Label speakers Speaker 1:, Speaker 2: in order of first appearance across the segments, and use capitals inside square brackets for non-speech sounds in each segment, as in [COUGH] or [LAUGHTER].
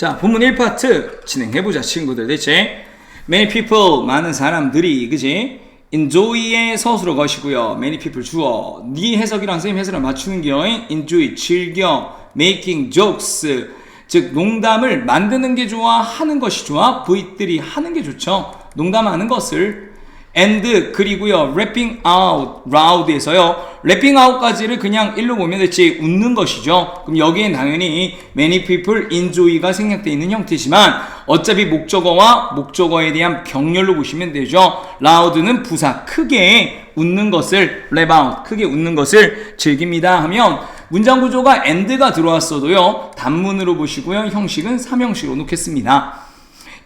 Speaker 1: 자, 본문 1파트 진행해보자, 친구들. 대체 many people, 많은 사람들이, 그지? enjoy의 서술어 것이고요. many people 주어. 네 해석이랑 선생님 해석을 맞추는 경우에 enjoy, 즐겨, making jokes, 즉 농담을 만드는 게 좋아, 하는 것이 좋아, 부이들이 하는 게 좋죠. 농담하는 것을 and 그리고요 rapping out loud에서요 rapping out까지를 그냥 일로 보면 대체 웃는 것이죠. 그럼 여기엔 당연히 many people enjoy가 생략되어 있는 형태지만 어차피 목적어와 목적어에 대한 병렬로 보시면 되죠. loud는 부사 크게 웃는 것을 rap out 크게 웃는 것을 즐깁니다 하면 문장 구조가 and가 들어왔어도요 단문으로 보시고요 형식은 삼형식으로 놓겠습니다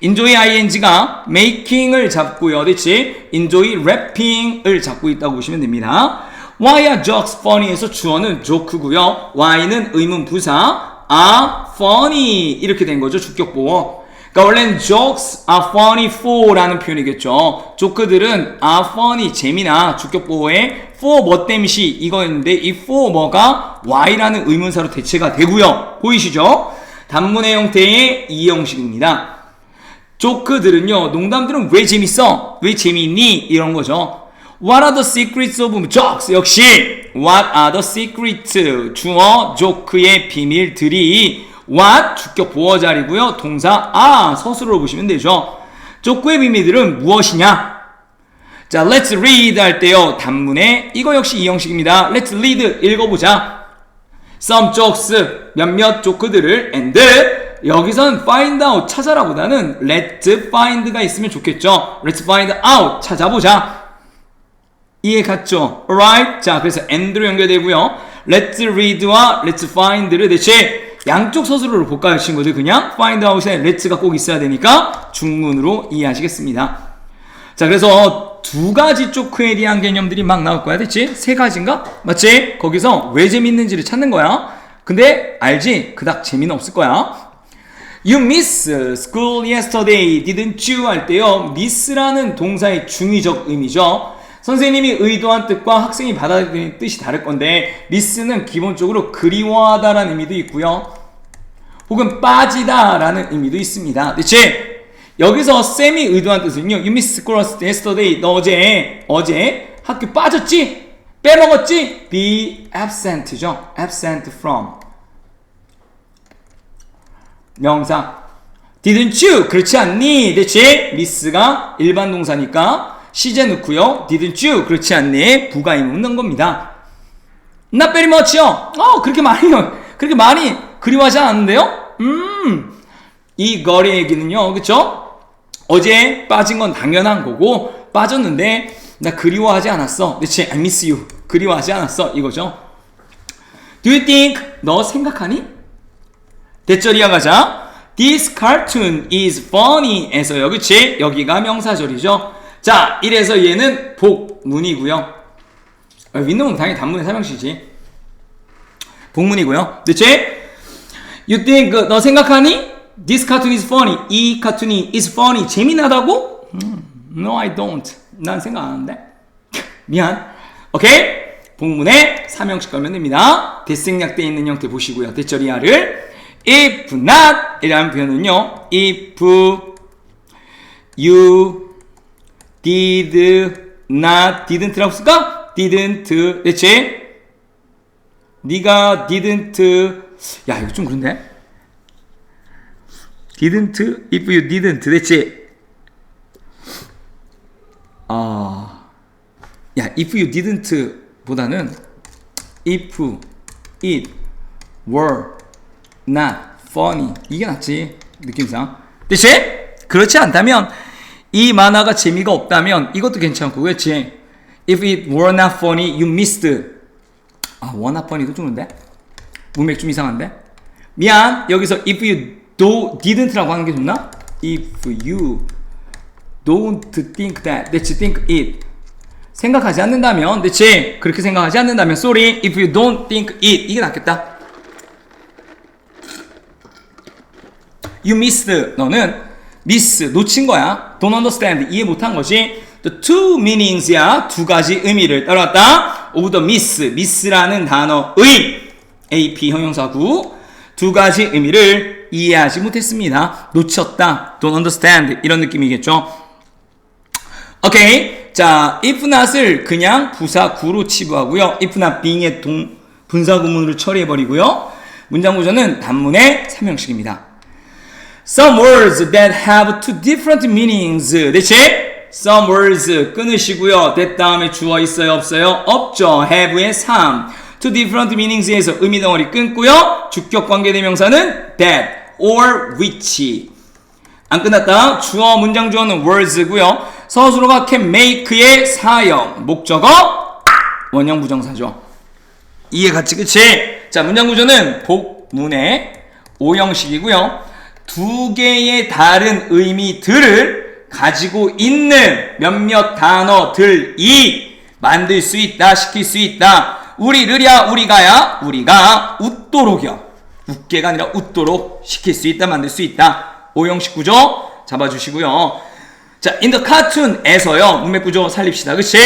Speaker 1: enjoy ing가 making을 잡고요. 그렇지? enjoy rapping을 잡고 있다고 보시면 됩니다. why are jokes funny에서 주어는 joke고요. why는 의문 부사 are funny 이렇게 된 거죠. 주격보어. 그러니까 원래는 jokes are funny for라는 표현이겠죠. 조크들은 are funny 재미나 주격보어에 for 뭐 땜시 이거였는데 이 for 뭐가 why라는 의문사로 대체가 되고요. 보이시죠? 단문의 형태의 이 형식입니다. 조크들은요, 농담들은 왜 재밌어? 왜 재미있니? 이런 거죠. What are the secrets of jokes? 역시, What are the secrets? 주어, 조크의 비밀들이, What? 주격 보어 자리고요. 동사, 아, 서술로 보시면 되죠. 조크의 비밀들은 무엇이냐? 자, let's read 할 때요, 단문에, 이거 역시 이 형식입니다. Let's read, 읽어보자. Some jokes, 몇몇 조크들을, and, 여기선 find out 찾아라보다는 let's find가 있으면 좋겠죠. let's find out 찾아보자. 이해 갔죠? alright. 자, 그래서 and로 연결되고요. let's read와 let's find를 대체 양쪽 서술어로 볼까요, 친구들? 그냥 find out에 let's가 꼭 있어야 되니까 중문으로 이해하시겠습니다. 자, 그래서 두 가지 조크에 대한 개념들이 막 나올 거야, 됐지? 세 가지인가? 맞지? 거기서 왜 재밌는지를 찾는 거야. 근데 알지? 그닥 재미는 없을 거야. You miss school yesterday, didn't you? 할 때요. miss라는 동사의 중의적 의미죠. 선생님이 의도한 뜻과 학생이 받아들이는 뜻이 다를 건데 miss는 기본적으로 그리워하다라는 의미도 있고요. 혹은 빠지다라는 의미도 있습니다. 대체 여기서 쌤이 의도한 뜻은요. You miss school yesterday. 너 어제 어제 학교 빠졌지? 빼먹었지? Be absent죠. absent from. 명사. didn't you? 그렇지 않니? 대체 미스가 일반 동사니까 시제 넣고요. didn't you? 그렇지 않니? 부가 있는 겁니다. not very much요. 어, 그렇게 많이 그렇게 많이 그리워하지 않는데요? 음. 이 거리 얘기는요. 그쵸 어제 빠진 건 당연한 거고 빠졌는데 나 그리워하지 않았어. 대체 I miss you. 그리워하지 않았어. 이거죠. Do you think? 너 생각하니? 대절 이어가자. This cartoon is funny 에서요. 그치? 여기가 명사절이죠. 자, 이래서 얘는 복문이고요. 아, 윈도우는 당연히 단문의 사명시지. 복문이고요. 대체? You think, 너 생각하니? This cartoon is funny. 이 카툰이 is funny. 재미나다고? 음, no, I don't. 난 생각 안 하는데. [LAUGHS] 미안. 오케이? 복문에 사명식 걸면 됩니다. 대생략되어 있는 형태 보시고요. 대절이하를. If not 이라는 표현은요. if you did not didn't라고 쓸까? didn't 대체 네가 didn't 야 이거 좀 그런데 didn't if you didn't 대체 아, 야 if you didn't 보다는 if it were not funny 이게 낫지 느낌상 대체 그렇지 않다면 이 만화가 재미가 없다면 이것도 괜찮고 그렇지 if it were not funny you missed 아 were not funny도 좋은데 문맥 좀 이상한데 미안 여기서 if you do, didn't라고 하는 게 좋나 if you don't think that let's think it 생각하지 않는다면 대체 그렇게 생각하지 않는다면 sorry if you don't think it 이게 낫겠다 You missed. 너는 miss 놓친 거야. Don't understand. 이해 못한 것이 the two meanings야. 두 가지 의미를 따라왔다. of the miss. miss라는 단어의 AP 형용사구 두 가지 의미를 이해하지 못했습니다. 놓쳤다. don't understand. 이런 느낌이겠죠. 오케이. 자, if not을 그냥 부사 구로 치부하고요. if not being의 동, 분사 구문으로 처리해버리고요. 문장 구조는 단문의 3형식입니다. Some words that have two different meanings. 대체 some words 끊으시고요. that 다음에 주어 있어요? 없어요? 없죠. have의 3. two different meanings에서 의미 덩어리 끊고요. 주격 관계 대명사는 that or which. 안 끝났다. 주어 문장 주어는 words고요. 서술어가 can make의 사형. 목적어 원형 부정사죠. 이해 같이 그치? 자 문장 구조는 복문의 5형식이고요. 두 개의 다른 의미들을 가지고 있는 몇몇 단어들이 만들 수 있다, 시킬 수 있다. 우리를야, 우리가야, 우리가 웃도록이요. 웃게가 아니라 웃도록 시킬 수 있다, 만들 수 있다. 5형식 구조 잡아주시고요. 자, the cartoon에서요. 문맥 구조 살립시다. 그치?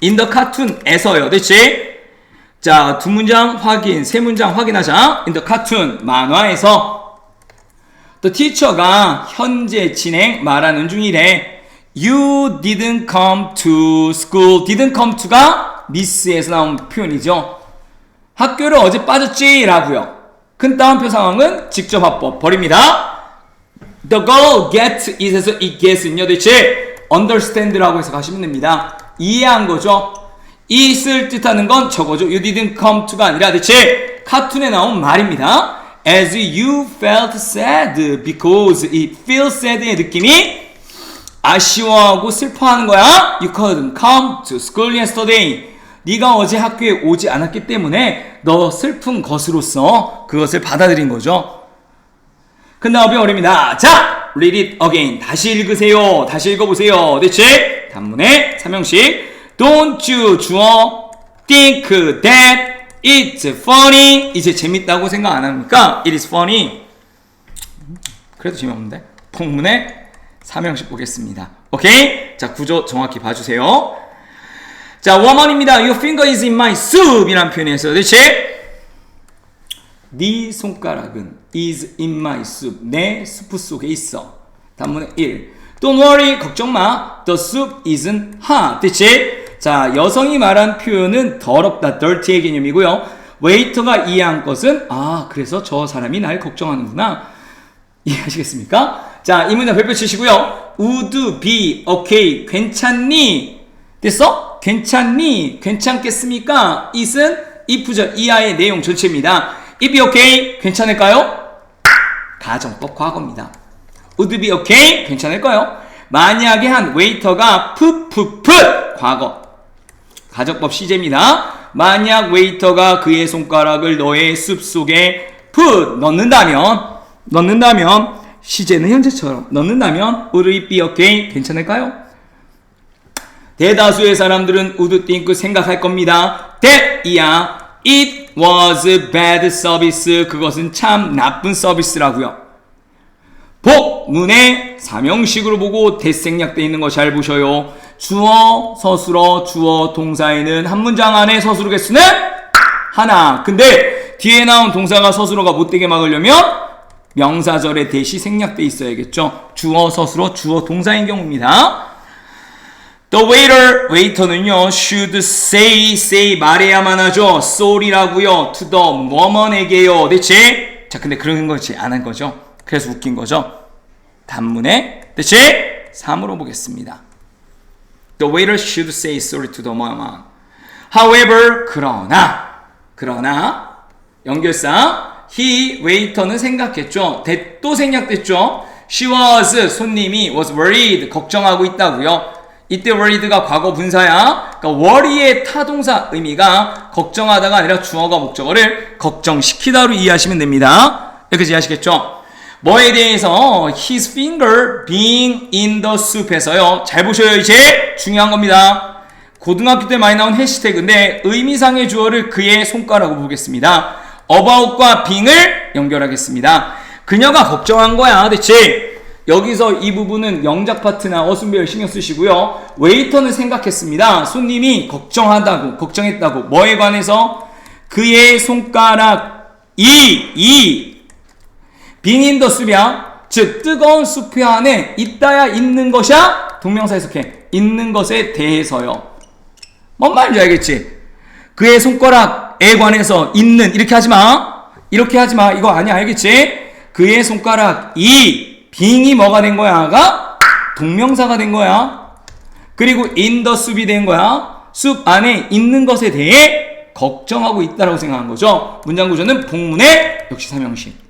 Speaker 1: the cartoon에서요. 그치? 자, 두 문장 확인, 세 문장 확인하자. The cartoon, 만화에서 The teacher가 현재 진행 말하는 중이래. You didn't come to school. didn't come to가 미스에서 나온 표현이죠. 학교를 어제 빠졌지? 라고요. 큰 따옴표 상황은 직접 합법 버립니다. The girl get it에서 it get은요 대체 understand라고 해서 가시면 됩니다. 이해한 거죠. it을 뜻하는 건 저거죠. You didn't come to가 아니라 대체 카툰에 나온 말입니다. As you felt sad because it feels sad의 느낌이 아쉬워하고 슬퍼하는 거야. You couldn't come to school yesterday. 네가 어제 학교에 오지 않았기 때문에 너 슬픈 것으로서 그것을 받아들인 거죠. 그 다음에 어렵니다. 자, read it again. 다시 읽으세요. 다시 읽어보세요. 대체 단문의 삼형식. Don't you 주어 think that it's funny. 이제 재밌다고 생각 안 합니까? It is funny. 그래도 재미없는데. 폭문의 삼형식 보겠습니다. 오케이? 자, 구조 정확히 봐주세요. 자, 원원입니다. Your finger is in my soup. 이란 있어요. 대체 네 손가락은 is in my soup. 내 수프 속에 있어. 단문의 1. Don't worry. 걱정 마. The soup isn't hot. 대체 자, 여성이 말한 표현은 더럽다, dirty의 개념이고요. 웨이터가 이해한 것은 아, 그래서 저 사람이 날 걱정하는구나. 이해하시겠습니까? 자, 이 문장 별표 치시고요. would be okay. 괜찮니? 됐어? 괜찮니? 괜찮겠습니까? it은 if죠. 이하의 내용 전체입니다. if be okay. 괜찮을까요? 가정법 과거입니다. would be okay. 괜찮을까요? 만약에 한 웨이터가 풋풋풋 과거 가정법 시제입니다. 만약 웨이터가 그의 손가락을 너의 숲 속에 put 넣는다면 넣는다면 시제는 현재처럼 넣는다면 would it be okay? 괜찮을까요? 대다수의 사람들은 would think 생각할 겁니다. that 이야 it was bad service 그것은 참 나쁜 서비스라고요. 복문의 삼형식으로 보고 대생략되어 있는 거 잘 보셔요. 주어, 서술어, 주어, 동사에는 한 문장 안에 서술어 개수는 하나. 근데 뒤에 나온 동사가 서술어가 못되게 막으려면 명사절에 대시 생략돼 있어야겠죠. 주어, 서술어, 주어, 동사인 경우입니다. The waiter, waiter는요, should say, say 말해야만 하죠. sorry라고요. to the woman에게요. 대체? 자, 근데 그런 거지 안 한 거죠. 그래서 웃긴 거죠. 단문에 대체 3으로 보겠습니다. The waiter should say sorry to the woman. However, 그러나, 그러나, 연결사, he, waiter는 생각했죠. that 또 생략됐죠. She was, 손님이 was worried, 걱정하고 있다고요. 이때 worried가 과거 분사야. 그러니까 worry의 타동사 의미가 걱정하다가 아니라 주어가 목적어를 걱정시키다로 이해하시면 됩니다. 여기까지 이해하시겠죠? 뭐에 대해서 his finger being in the soup에서요. 잘 보셔요. 이제 중요한 겁니다. 고등학교 때 많이 나온 해시태그인데 의미상의 주어를 그의 손가락으로 보겠습니다. about과 being을 연결하겠습니다. 그녀가 걱정한 거야. 대체 여기서 이 부분은 영작 파트나 어순배열 신경 쓰시고요. 웨이터는 생각했습니다. 손님이 걱정하다고 걱정했다고 뭐에 관해서 그의 손가락 이 이 빙인더 숲이야. 즉 뜨거운 숲 안에 있다야 있는 것이야. 동명사 해석해. 있는 것에 대해서요. 뭔 말인지 알겠지? 그의 손가락에 관해서 있는 이렇게 하지 마. 이렇게 하지 마. 이거 아니야. 알겠지? 그의 손가락 이 빙이 뭐가 된 거야가 동명사가 된 거야. 그리고 인더 숲이 된 거야. 숲 안에 있는 것에 대해 걱정하고 있다라고 생각한 거죠. 문장 구조는 복문의 역시 삼형식.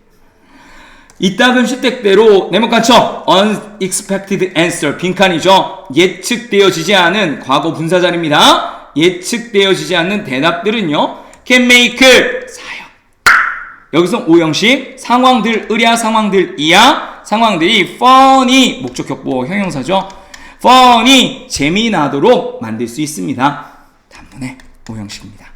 Speaker 1: 이따금 시택대로 네모 칸쳐 unexpected answer 빈칸이죠. 예측되어지지 않은 과거 분사 자리입니다. 예측되어지지 않는 대답들은요. can make 사역. 여기서 오형식 상황들 의랴 상황들 이야 상황들이 funny 목적 격보 형용사죠. funny 재미나도록 만들 수 있습니다. 단문의 오형식입니다.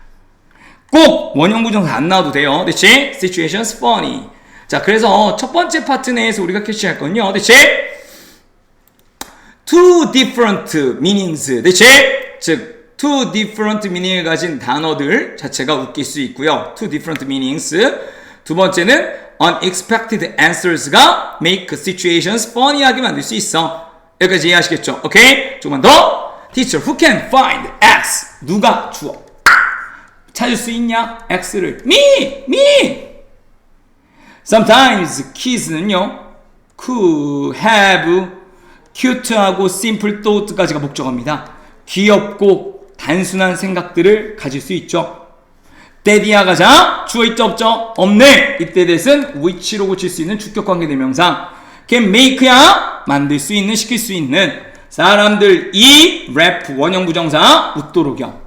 Speaker 1: 꼭 원형 부정사 안 나와도 돼요. 대체 situations funny. 자, 그래서 첫 번째 파트 내에서 우리가 캐치할 건요. 대체 two different meanings. 대체 즉 two different meaning을 가진 단어들 자체가 웃길 수 있고요. two different meanings. 두 번째는 unexpected answers가 make situations funny하게 만들 수 있어. 여기까지 이해하시겠죠? 오케이? 조금만 더. Teacher, who can find X? 누가 주어? 찾을 수 있냐? X를. Me! Me! Sometimes kids는요. could have, cute하고 simple thought까지가 목적어입니다. 귀엽고 단순한 생각들을 가질 수 있죠. 때디야 가자 주어 있죠 없죠? 없네. 이때 대신 which로 고칠 수 있는 주격 관계 대명사. can make야 만들 수 있는 시킬 수 있는 사람들 이 랩 원형 부정사 웃도록이요.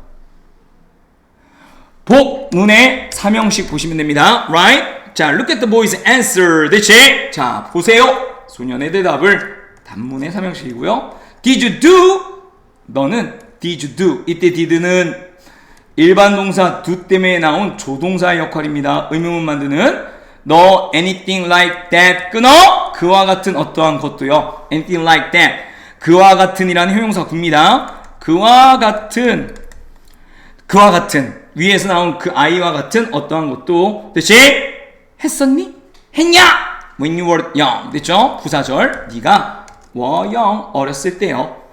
Speaker 1: 복문의 삼형식 보시면 됩니다. Right? 자, look at the boy's answer. 대체 자, 보세요. 소년의 대답을 단문의 삼형식이고요. Did you do? 너는 did you do? 이때 did는 일반 동사 do 때문에 나온 조동사의 역할입니다. 의문문 만드는 너 anything like that 끊어 그와 같은 어떠한 것도요. anything like that 그와 같은이라는 형용사 굽니다. 그와 같은 그와 같은 위에서 나온 그 아이와 같은 어떠한 것도 대체 했었니? 했냐? When you were young 됐죠? 부사절 네가 were young 어렸을 때요.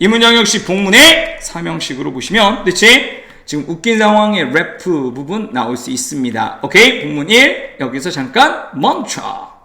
Speaker 1: 이 문장 역시 복문의 삼형식으로 보시면 대체 지금 웃긴 상황의 래프 부분 나올 수 있습니다. 오케이? 복문 1 여기서 잠깐 멈춰.